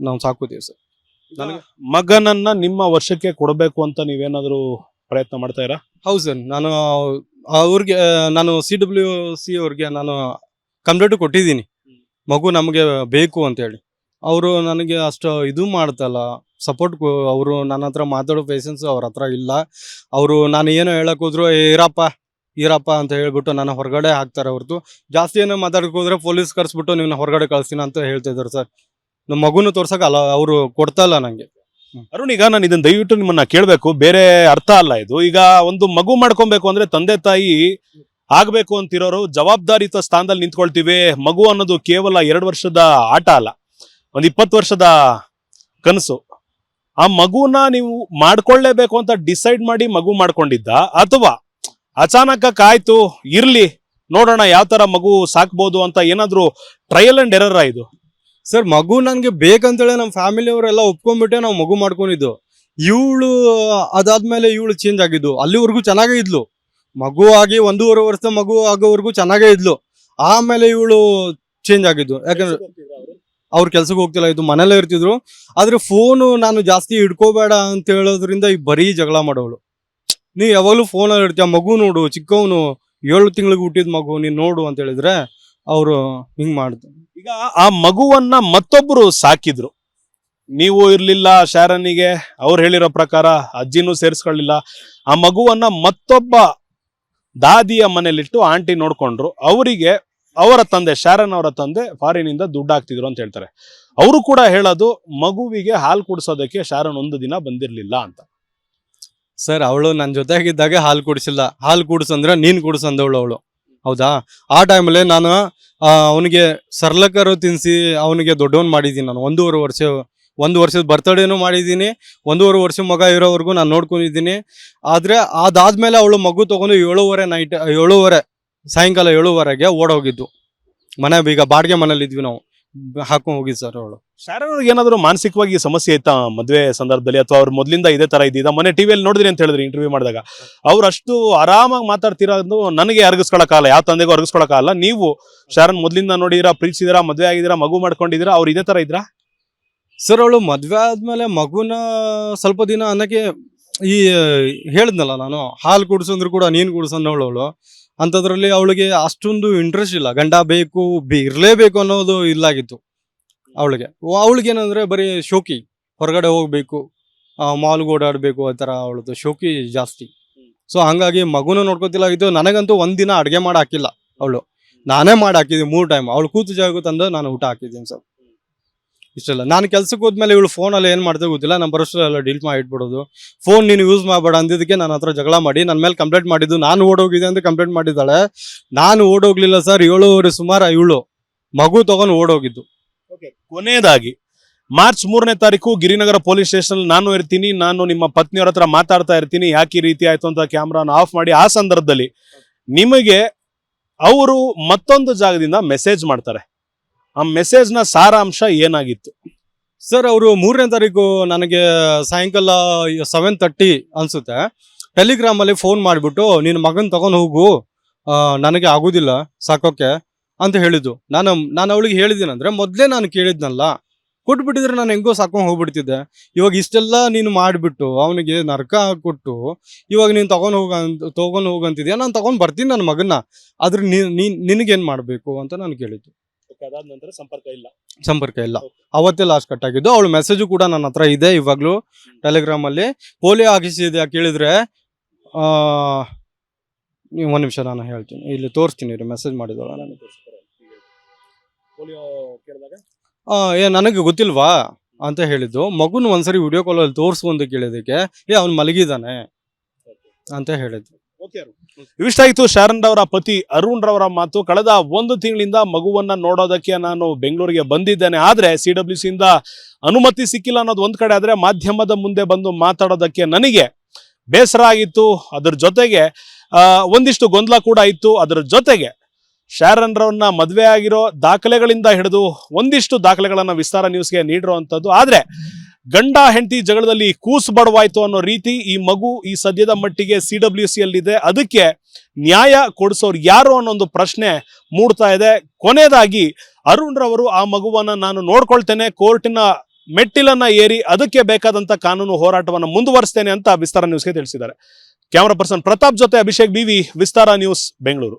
[SPEAKER 2] ನಾವು ಸಾಕೋತೀವಿ ಸರ್.
[SPEAKER 1] ನನಗೆ ಮಗನನ್ನ ನಿಮ್ಮ ವರ್ಷಕ್ಕೆ ಕೊಡಬೇಕು ಅಂತ ನೀವೇನಾದರೂ ಪ್ರಯತ್ನ ಮಾಡ್ತಾ ಇರಾ?
[SPEAKER 2] ಹೌದು ಸರ್. ನಾನು ಅವ್ರಿಗೆ ನಾನು ಸಿ ಡಬ್ಲ್ಯೂ ಸಿ ಅವ್ರಿಗೆ ನಾನು ಕಂಪ್ಲೇಂಟ್ ಕೊಟ್ಟಿದ್ದೀನಿ. ಮಗು ನಮಗೆ ಬೇಕು ಅಂತೇಳಿ ಅವರು ನನಗೆ ಅಷ್ಟು ಇದು ಮಾಡ್ತಲ್ಲ ಸಪೋರ್ಟ್ ಅವರು ನನ್ನ ಹತ್ರ ಮಾತಾಡೋ ಪೇಷನ್ಸ್ ಅವ್ರ ಹತ್ರ ಇಲ್ಲ. ಅವರು ನಾನು ಏನೋ ಹೇಳಕ್ ಹೋದ್ರು "ಏ, ಇರಪ್ಪ ಇರಪ್ಪ ಅಂತ ಹೇಳ್ಬಿಟ್ಟು ನನ್ನ ಹೊರಗಡೆ ಹಾಕ್ತಾರೆ ಹೊರತು. ಜಾಸ್ತಿ ಏನೋ ಮಾತಾಡಕ್ ಹೋದ್ರೆ ಪೊಲೀಸ್ ಕರ್ಸ್ಬಿಟ್ಟು ನೀವು ಹೊರಗಡೆ ಕಳಿಸ್ತೀನಿ ಅಂತ ಹೇಳ್ತಾ ಇದ್ದಾರೆ ಸರ್. ನಮ್ಮ ಮಗುನು ತೋರ್ಸಕ್ಕಲ್ಲ ಅವರು ಕೊಡ್ತಾ ಇಲ್ಲ ನಂಗೆ.
[SPEAKER 1] ಅರುಣ್, ಈಗ ನಾನು ಇದನ್ನ ದಯವಿಟ್ಟು ನಿಮ್ಮನ್ನ ಕೇಳಬೇಕು. ಬೇರೆ ಅರ್ಥ ಅಲ್ಲ ಇದು. ಈಗ ಒಂದು ಮಗು ಮಾಡ್ಕೊಬೇಕು ಅಂದ್ರೆ ತಂದೆ ತಾಯಿ ಆಗ್ಬೇಕು ಅಂತಿರೋರು ಜವಾಬ್ದಾರಿಯುತ ಸ್ಥಾನದಲ್ಲಿ ನಿಂತ್ಕೊಳ್ತೀವಿ. ಮಗು ಅನ್ನೋದು ಕೇವಲ ಎರಡು ವರ್ಷದ ಆಟ ಅಲ್ಲ. ಒಂದು ಇಪ್ಪತ್ತು ವರ್ಷದ ಕನಸು. ಆ ಮಗುನ ನೀವು ಮಾಡ್ಕೊಳ್ಳೇಬೇಕು ಅಂತ ಡಿಸೈಡ್ ಮಾಡಿ ಮಗು ಮಾಡ್ಕೊಂಡಿದ್ದ. ಅಥವಾ ಅಚಾನಕ ಕಾಯ್ತು, ಇರ್ಲಿ, ನೋಡೋಣ ಯಾವ ತರ ಮಗು ಸಾಕ್ಬೋದು ಅಂತ ಏನಾದ್ರೂ ಟ್ರಯಲ್ ಅಂಡ್ ಎರರ್ ಇದು?
[SPEAKER 2] ಸರ್ ಮಗು ನನ್ಗೆ ಬೇಕಂತೇಳಿ ನಮ್ಮ ಫ್ಯಾಮಿಲಿ ಅವರೆಲ್ಲ ಒಪ್ಕೊಂಡ್ಬಿಟ್ಟೆ ನಾವು ಮಗು ಮಾಡ್ಕೊಂಡಿದ್ದು. ಇವಳು, ಅದಾದ್ಮೇಲೆ ಇವಳು ಚೇಂಜ್ ಆಗಿದ್ದು. ಅಲ್ಲಿವರೆಗೂ ಚೆನ್ನಾಗೇ ಇದ್ಲು. ಮಗು ಆಗಿ ಒಂದೂವರೆ ವರ್ಷ ಮಗು ಆಗೋವರೆಗೂ ಚೆನ್ನಾಗೇ ಇದ್ಲು. ಆಮೇಲೆ ಇವಳು ಚೇಂಜ್ ಆಗಿದ್ದು. ಯಾಕಂದ್ರೆ ಅವ್ರ ಕೆಲ್ಸಕ್ಕೆ ಹೋಗ್ತಿಲ್ಲ, ಇದು ಮನೇಲೇ ಇರ್ತಿದ್ರು. ಆದ್ರೆ ಫೋನು ನಾನು ಜಾಸ್ತಿ ಹಿಡ್ಕೋಬೇಡ ಅಂತ ಹೇಳೋದ್ರಿಂದ ಈ ಬರೀ ಜಗಳ ಮಾಡೋಳು ನೀ ಯಾವಾಗಲೂ ಫೋನಲ್ಲಿ ಇರ್ತೀಯ? ಮಗು ನೋಡು, ಚಿಕ್ಕವನು ಏಳು ತಿಂಗಳಿಗೆ ಹುಟ್ಟಿದ ಮಗು, ನೀನ್ ನೋಡು ಅಂತ ಹೇಳಿದ್ರೆ ಅವರು ಹಿಂಗ್ ಮಾಡ್ದು.
[SPEAKER 1] ಈಗ ಆ ಮಗುವನ್ನ ಮತ್ತೊಬ್ರು ಸಾಕಿದ್ರು. ನೀವು ಇರ್ಲಿಲ್ಲ ಶಾರನಿಗೆ ಅವ್ರು ಹೇಳಿರೋ ಪ್ರಕಾರ ಅಜ್ಜಿನೂ ಸೇರಿಸ್ಕೊಳ್ಳಿಲ್ಲ. ಆ ಮಗುವನ್ನ ಮತ್ತೊಬ್ಬ ದಾದಿಯ ಮನೇಲಿಟ್ಟು ಆಂಟಿ ನೋಡ್ಕೊಂಡ್ರು. ಅವರಿಗೆ ಅವರ ತಂದೆ, ಶಾರನ್ ಅವರ ತಂದೆ ಫಾರಿನಿಂದ ದುಡ್ಡು ಹಾಕ್ತಿದ್ರು ಅಂತ ಹೇಳ್ತಾರೆ. ಅವರು ಕೂಡ ಹೇಳೋದು, ಮಗುವಿಗೆ ಹಾಲು ಕುಡಿಸೋದಕ್ಕೆ ಶಾರನ್ ಒಂದು ದಿನ ಬಂದಿರಲಿಲ್ಲ ಅಂತ.
[SPEAKER 2] ಸರ್, ಅವಳು ನನ್ನ ಜೊತೆಗಿದ್ದಾಗ ಹಾಲು ಕುಡಿಸಿಲ್ಲ. ಹಾಲು ಕುಡಿಸಂದ್ರೆ ನೀನು ಕುಡಿಸಂದವಳು ಅವಳು. ಹೌದಾ? ಆ ಟೈಮಲ್ಲಿ ನಾನು ಅವನಿಗೆ ಸರ್ಲಕರು ತಿನ್ಸಿ ಅವನಿಗೆ ದೊಡ್ಡವನು ಮಾಡಿದ್ದೀನಿ ನಾನು. ಒಂದೂವರೆ ವರ್ಷ, ಒಂದು ವರ್ಷದ ಬರ್ತಡೇನೂ ಮಾಡಿದ್ದೀನಿ. ಒಂದೂವರೆ ವರ್ಷ ಮಗ ಇರೋವರೆಗೂ ನಾನು ನೋಡ್ಕೊಂಡಿದ್ದೀನಿ. ಆದರೆ ಅದಾದಮೇಲೆ ಅವಳು ಮಗು ತೊಗೊಂಡು ಏಳುವರೆ ನೈಟ್ ಏಳುವರೆ, ಸಾಯಂಕಾಲ ಏಳುವರೆಗೆ ಓಡೋಗಿದ್ದು. ಮನೆ, ಈಗ ಬಾಡಿಗೆ ಮನೇಲಿ ಇದ್ವಿ ನಾವು. ಹಾಕೊಂಡು ಹೋಗಿದ್ದು ಸರ್ ಅವಳು.
[SPEAKER 1] ಶಾರನ್ ಏನಾದರೂ ಮಾನಸಿಕವಾಗಿ ಸಮಸ್ಯೆ ಇತ್ತಾ ಮದುವೆ ಸಂದರ್ಭದಲ್ಲಿ? ಅಥವಾ ಅವ್ರು ಮೊದ್ಲಿಂದ ಇದೇ ತರ ಇದ್ದಿದ್ದ? ಮೊನ್ನೆ ಟಿವಿಯಲ್ಲಿ ನೋಡಿದ್ರಿ ಅಂತ ಹೇಳಿದ್ರಿ ಇಂಟರ್ವ್ಯೂ ಮಾಡಿದಾಗ. ಅವ್ರು ಅಷ್ಟು ಆರಾಮಾಗಿ ಮಾತಾಡ್ತಿರೋದು ನನಗೆ ಅರಗಿಸ್ಕೊಳಕ್ಕಾಗಲ್ಲ ಯಾವ ತಂದೆಗೂ ಅರಗಿಸ್ಕೊಳಕ್ಕಾಗಲ್ಲ ನೀವು ಶಾರನ್ ಮೊದ್ಲಿಂದ ನೋಡಿದಿರಾ, ಪ್ರೀತಿಸಿದಿರಾ, ಮದುವೆ ಆಗಿದ್ದೀರಾ ಮಗು ಮಾಡ್ಕೊಂಡಿದಿರಾ, ಅವ್ರು ಇದೇ ತರ ಇದ್ರಾ?
[SPEAKER 2] ಸರ್, ಅವಳು ಮದುವೆ ಆದ್ಮೇಲೆ ಮಗುನ ಸ್ವಲ್ಪ ದಿನ ಅನ್ನಕ್ಕೆ ಈ, ಹೇಳಿದ್ನಲ್ಲ ನಾನು, ಹಾಲು ಕುಡಿಸಂದ್ರು ಕೂಡ ನೀನು ಕುಡಿಸೋನವಳು ಅವಳು. ಅಂಥದ್ರಲ್ಲಿ ಅವಳಿಗೆ ಅಷ್ಟೊಂದು ಇಂಟ್ರೆಸ್ಟ್ ಇಲ್ಲ. ಗಂಡ ಬೇಕು, ಬಿ, ಇರಲೇಬೇಕು ಅನ್ನೋದು ಇಲ್ಲಾಗಿತ್ತು. ಅವಳಿಗೆ. ಅವಳಿಗೆ ಏನಂದ್ರೆ ಬರೀ ಶೋಕಿ. ಹೊರಗಡೆ ಹೋಗ್ಬೇಕು ಮಾಲ್ಗೆ ಓಡಾಡಬೇಕು ಆ ಥರ ಅವಳದು ಶೋಕಿ ಜಾಸ್ತಿ. ಸೊ ಹಂಗಾಗಿ ಮಗುನ ಇದು ನನಗಂತೂ ಒಂದಿನ ಅಡುಗೆ ಮಾಡಿ ಹಾಕಿಲ್ಲ ಅವಳು. ನಾನೇ ಮಾಡಿ ಹಾಕಿದ್ದೀನಿ ಮೂರು ಟೈಮ್ ಅವಳು ಕೂತು ಜಾಗ ತಂದು ನಾನು ಊಟ ಹಾಕಿದ್ದೀನಿ ಸರ್. ಇಷ್ಟೆಲ್ಲ. ನಾನು ಕೆಲ್ಸಕ್ಕೆ ಹೋದ್ಮೇಲೆ ಇವಳು ಫೋನಲ್ಲಿ ಏನು ಮಾಡ್ತಾ ಗೊತ್ತಿಲ್ಲ ನಮ್ಮ ಬರೋಷ್ಟರೆಲ್ಲ ಡೀಲ್ ಮಾಡಿ ಇಟ್ಬಿಡೋದು. ಫೋನ್ ನೀನು ಯೂಸ್ ಮಾಡಬೇಡ ಅಂದಿದ್ದಕ್ಕೆ ನನ್ನ ಹತ್ರ ಜಗಳ ಮಾಡಿ ನನ್ನ ಮೇಲೆ ಕಂಪ್ಲೇಂಟ್ ಮಾಡಿದ್ದು ನಾನು ಓಡೋಗಿದೆ ಅಂತ ಕಂಪ್ಲೇಂಟ್ ಮಾಡಿದ್ದಾಳೆ. ನಾನು ಓಡೋಗ್ಲಿಲ್ಲ ಸರ್, ಏಳುವರೆ ಸುಮಾರು ಇವಳು. ಮಗು ತಗೊಂಡು ಓಡೋಗಿದ್ದು.
[SPEAKER 1] ಕೊನೆಯದಾಗಿ, ಮಾರ್ಚ್ ಮೂರನೇ ತಾರೀಕು ಗಿರಿನಗರ ಪೊಲೀಸ್ ಸ್ಟೇಷನ್ ನಾನು ಇರ್ತೀನಿ, ನಾನು ನಿಮ್ಮ ಪತ್ನಿಯವ್ರ ಹತ್ರ ಮಾತಾಡ್ತಾ ಇರ್ತೀನಿ, ಯಾಕೆ ಈ ರೀತಿ ಆಯ್ತು ಅಂತ ಕ್ಯಾಮ್ರಾನ ಆಫ್ ಮಾಡಿ, ಆ ಸಂದರ್ಭದಲ್ಲಿ ನಿಮಗೆ ಅವರು ಮತ್ತೊಂದು ಜಾಗದಿಂದ ಮೆಸೇಜ್ ಮಾಡ್ತಾರೆ. ಆ ಮೆಸೇಜ್ನ ಸಾರಾಂಶ ಏನಾಗಿತ್ತು?
[SPEAKER 2] ಸರ್ ಅವರು ಮೂರನೇ ತಾರೀಕು ನನಗೆ ಸಾಯಂಕಾಲ ಸೆವೆನ್ ತರ್ಟಿ ಅನ್ಸುತ್ತೆ. ಟೆಲಿಗ್ರಾಮಲ್ಲಿ ಫೋನ್ ಮಾಡಿಬಿಟ್ಟು ನಿನ್ನ ಮಗನ ತಗೊಂಡು ಹೋಗು. ನನಗೆ ಆಗೋದಿಲ್ಲ, ಸಾಕೋಕೆ. ಅಂತ ಹೇಳಿದ್ದು. ನಾನು ನಾನು ಅವಳಿಗೆ ಹೇಳಿದ್ದೀನಂದ್ರೆ ಮೊದಲೇ ನಾನು ಕೇಳಿದ್ನಲ್ಲ. ಕೊಟ್ಬಿಟ್ಟಿದ್ರೆ ನಾನು ಹೆಂಗೋ ಸಾಕೊಂಡು ಹೋಗ್ಬಿಡ್ತಿದ್ದೆ. ಇವಾಗ ಇಷ್ಟೆಲ್ಲ ನೀನು ಮಾಡಿಬಿಟ್ಟು ಅವನಿಗೆ ನರಕ ಕೊಟ್ಟು ಇವಾಗ ನೀನು ತೊಗೊಂಡು ಹೋಗ ತೊಗೊಂಡು ಹೋಗಂತಿದ್ಯಾ ನಾನು ತೊಗೊಂಡು ಬರ್ತೀನಿ ನನ್ನ ಮಗನ್ನ. ಆದ್ರೆ ನೀನು ನಿನಗೇನು ಮಾಡಬೇಕು ಅಂತ ನಾನು ಕೇಳಿದ್ದು.
[SPEAKER 1] ಅದಾದ ನಂತರ ಸಂಪರ್ಕ ಇಲ್ಲ.
[SPEAKER 2] ಸಂಪರ್ಕ ಇಲ್ಲ. ಅವತ್ತೇ ಲಾಸ್ಟ್ ಕಟ್ ಆಗಿದ್ದು ಅವಳು ಮೆಸೇಜು ಕೂಡ ನನ್ನ ಹತ್ರ ಇದೆ ಇವಾಗಲೂ ಟೆಲಿಗ್ರಾಮಲ್ಲಿ ಪೋಲಿಯೋ ಹಾಕಿಸಿದ್ಯಾ ಕೇಳಿದ್ರೆ ಒಂದು ನಿಮಿಷ ನಾನು ಹೇಳ್ತೀನಿ. ಇಲ್ಲಿ ತೋರಿಸ್ತೀನಿ ರೀ ಮೆಸೇಜ್ ಮಾಡಿದವಳ ನಾನು ಆ, ಏ ನನಗೆ ಗೊತ್ತಿಲ್ವಾ ಅಂತ ಹೇಳಿದ್ದು. ಮಗುನ ಒಂದ್ಸರಿ ವಿಡಿಯೋ ಕಾಲಲ್ಲಿ ತೋರಿಸು ಅಂತ ಕೇಳಿದಕ್ಕೆ ಏ ಅವ್ನು ಮಲಗಿದಾನೆ ಅಂತ ಹೇಳಿದ್ದು.
[SPEAKER 1] ಆಯ್ತು ಶರಣ್ ರವರ ಪತಿ ಅರುಣ್ ರವರ ಮಾತು. ಕಳೆದ ಒಂದು ತಿಂಗಳಿಂದ ಮಗುವನ್ನ ನೋಡೋದಕ್ಕೆ ನಾನು ಬೆಂಗಳೂರಿಗೆ ಬಂದಿದ್ದೇನೆ. ಆದ್ರೆ ಸಿ ಡಬ್ಲ್ಯೂ ಸಿಯಿಂದ ಇಂದ ಅನುಮತಿ ಸಿಕ್ಕಿಲ್ಲ ಅನ್ನೋದು ಒಂದ್ ಕಡೆ ಆದ್ರೆ ಮಾಧ್ಯಮದ ಮುಂದೆ ಬಂದು ಮಾತಾಡೋದಕ್ಕೆ ನನಗೆ ಬೇಸರ ಆಗಿತ್ತು. ಅದ್ರ ಜೊತೆಗೆ ಒಂದಿಷ್ಟು ಗೊಂದಲ ಕೂಡ ಇತ್ತು. ಅದ್ರ ಜೊತೆಗೆ ಶಾರನ್ ರವನ್ನ ಮದುವೆ ಆಗಿರೋ ದಾಖಲೆಗಳಿಂದ ಹಿಡಿದು ಒಂದಿಷ್ಟು ದಾಖಲೆಗಳನ್ನು ವಿಸ್ತಾರ ನ್ಯೂಸ್ಗೆ ನೀಡಿರುವಂಥದ್ದು. ಆದರೆ ಗಂಡ ಹೆಂಡತಿ ಜಗಳದಲ್ಲಿ ಕೂಸು ಬಡವಾಯ್ತು ಅನ್ನೋ ರೀತಿ ಈ ಮಗು ಈ ಸದ್ಯದ ಮಟ್ಟಿಗೆ ಸಿ ಡಬ್ಲ್ಯೂ ಸಿ ಅಲ್ಲಿದೆ ಅದಕ್ಕೆ ನ್ಯಾಯ ಕೊಡಿಸೋರು ಯಾರು ಅನ್ನೋ ಒಂದು ಪ್ರಶ್ನೆ ಮೂಡ್ತಾ ಇದೆ. ಕೊನೆಯದಾಗಿ ಅರುಣ್ ರವರು ಆ ಮಗುವನ್ನ ನಾನು ನೋಡ್ಕೊಳ್ತೇನೆ, ಕೋರ್ಟಿನ ಮೆಟ್ಟಿಲನ್ನ ಏರಿ ಅದಕ್ಕೆ ಬೇಕಾದಂತ ಕಾನೂನು ಹೋರಾಟವನ್ನು ಮುಂದುವರಿಸ್ತೇನೆ ಅಂತ ವಿಸ್ತಾರ ನ್ಯೂಸ್ಗೆ ತಿಳಿಸಿದ್ದಾರೆ. ಕ್ಯಾಮರಾ ಪರ್ಸನ್ ಪ್ರತಾಪ್ ಜೊತೆ ಅಭಿಷೇಕ್ ಬಿವಿ ವಿಸ್ತಾರ ನ್ಯೂಸ್, ಬೆಂಗಳೂರು.